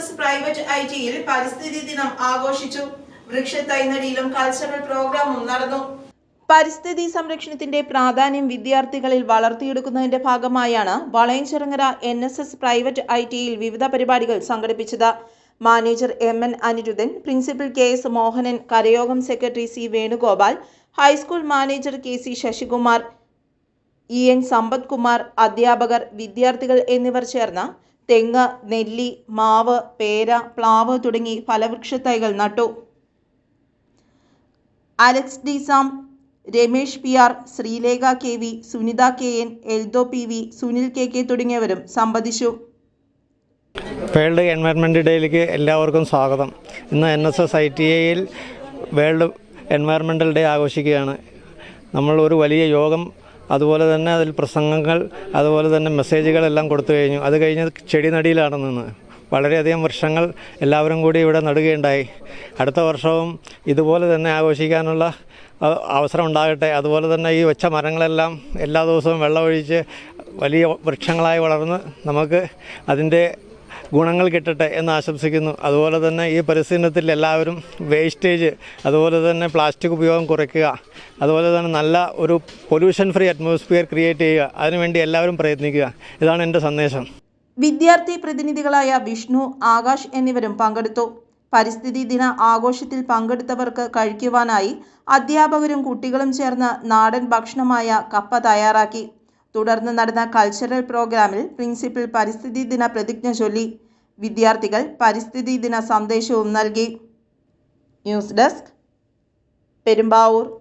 S private I ടിയിൽ പരിസ്ഥിതി ദിനം ആഘോഷിച്ചു. വൃക്ഷത്തൈനടിയിലും കൾച്ചറൽ പ്രോഗ്രാമും നടന്നു. പരിസ്ഥിതി സംരക്ഷണത്തിന്റെ പ്രാധാന്യം വിദ്യാർത്ഥികളിൽ വളർത്തിയെടുക്കുന്നതിന്റെ ഭാഗമായാണ് Valayanchirangara N S S private I ടിയിൽ വിവിധ പരിപാടികൾ സംഘടിപ്പിച്ചത്. Manager M N Aniruddhan principal K S Mohanan കരയോഗം secretary C Venugopal high school manager K C Sasikumar E N Sampathkumar അധ്യാപകർ വിദ്യാർത്ഥികൾ എന്നിവർ ചേർന്ന് തെങ്ങ് നെല്ലി മാവ് പേര പ്ലാവ് തുടങ്ങി ഫലവൃക്ഷത്തൈകൾ നട്ടു. Alex D Sam Ramesh P R Sreelekha K V Sunitha K N Eldho P V Sunil K K തുടങ്ങിയവരും സംബന്ധിച്ചു വേൾഡ് എൻവയൺമെന്റ് ഡേയിലേക്ക് എല്ലാവർക്കും സ്വാഗതം. ഇന്ന് N S S I T എയിൽ വേൾഡ് എൻവയൺമെന്റൽ ഡേ ആഘോഷിക്കുകയാണ്. നമ്മൾ ഒരു വലിയ യോഗം അതുപോലെ തന്നെ അതിൽ പ്രസംഗങ്ങൾ അതുപോലെ തന്നെ മെസ്സേജുകളെല്ലാം കൊടുത്തു കഴിഞ്ഞു. അത് കഴിഞ്ഞ് ചെടി നടിയിലാണ് നിന്ന് വളരെയധികം വർഷങ്ങൾ എല്ലാവരും കൂടി ഇവിടെ നടുകയുണ്ടായി. അടുത്ത വർഷവും ഇതുപോലെ തന്നെ ആഘോഷിക്കാനുള്ള അവസരം ഉണ്ടാകട്ടെ. അതുപോലെ തന്നെ ഈ വെച്ച മരങ്ങളെല്ലാം എല്ലാ ദിവസവും വെള്ളമൊഴിച്ച് വലിയ വൃക്ഷങ്ങളായി വളർന്ന് നമുക്ക് അതിന്റെ ഗുണങ്ങൾ കിട്ടട്ടെ എന്ന് ആശംസിക്കുന്നു. അതുപോലെ തന്നെ ഈ പരിസരത്തിൽ എല്ലാവരും വേസ്റ്റേജ് അതുപോലെ തന്നെ പ്ലാസ്റ്റിക് ഉപയോഗം കുറയ്ക്കുക. അതുപോലെ തന്നെ നല്ല ഒരു പൊല്യൂഷൻ ഫ്രീ അറ്റ്മോസ്ഫിയർ ക്രിയേറ്റ് ചെയ്യുക. അതിനുവേണ്ടി എല്ലാവരും പ്രയത്നിക്കുക. ഇതാണ് എന്റെ സന്ദേശം. വിദ്യാർത്ഥി പ്രതിനിധികളായ വിഷ്ണു ആകാശ് എന്നിവരും പങ്കെടുത്തു. പരിസ്ഥിതി ദിന ആഘോഷത്തിൽ പങ്കെടുത്തവർക്ക് കഴിക്കുവാനായി അധ്യാപകരും കുട്ടികളും ചേർന്ന് നാടൻ ഭക്ഷണമായ കപ്പ തയ്യാറാക്കി. തുടർന്ന് നടന്ന കൾച്ചറൽ പ്രോഗ്രാമിൽ പ്രിൻസിപ്പൽ പരിസ്ഥിതി ദിന പ്രതിജ്ഞ ചൊല്ലി. വിദ്യാർത്ഥികൾ പരിസ്ഥിതി ദിന സന്ദേശവും നൽകി. News desk Perumbavoor.